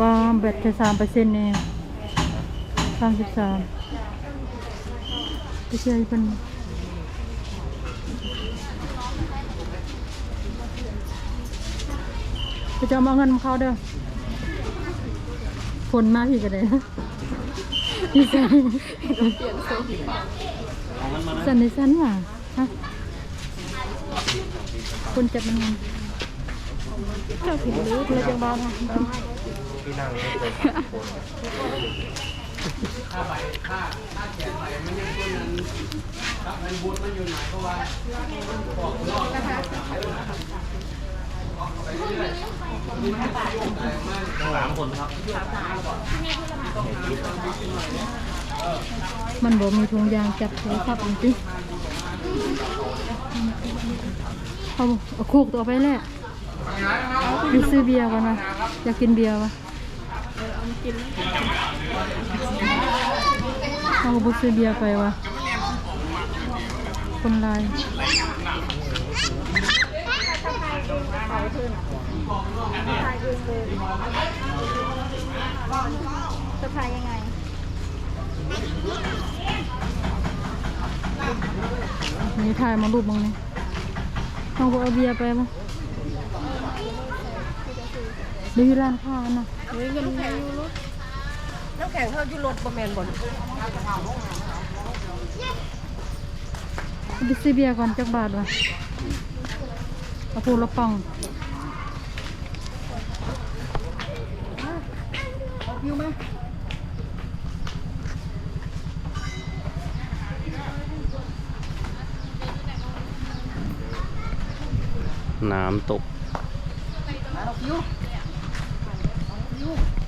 ก็แบตแค่สามเปอร์เซ็นต์เองสามสิบสามไปเชื่อเป็นไปจะเอามาเงินมาเขาเด้อฝนมาพี่กันเลยดีใจสันในสันว่ะฮะคนจับมันไง เจ้าผิดรู้เลยจังบ้านนะที่นั่งไม่เคยสามคนสามคนครับ มันบอกมีถุงยางจับโทรศัพท์จริงเอาเอาคูกตัวไปแหละ ไปซื้อเบียร์กันนะอยากกินเบียร์วะเอาบุซื้อเบียร์ไปวะคนลายจะพายยังไงนี่ถ่ายมารูปมึงนี่เอาบ่เอาเบียร์ไปมั้ง ดูร้านค้านะเฮ้ยเงินในยูรถน้ำแข็งเท่ายูรถประมาณบนไปซื้อเบียร์ก่อนจักบาทวะเอาพูละปังยูไหมน้ำตกยู Oh.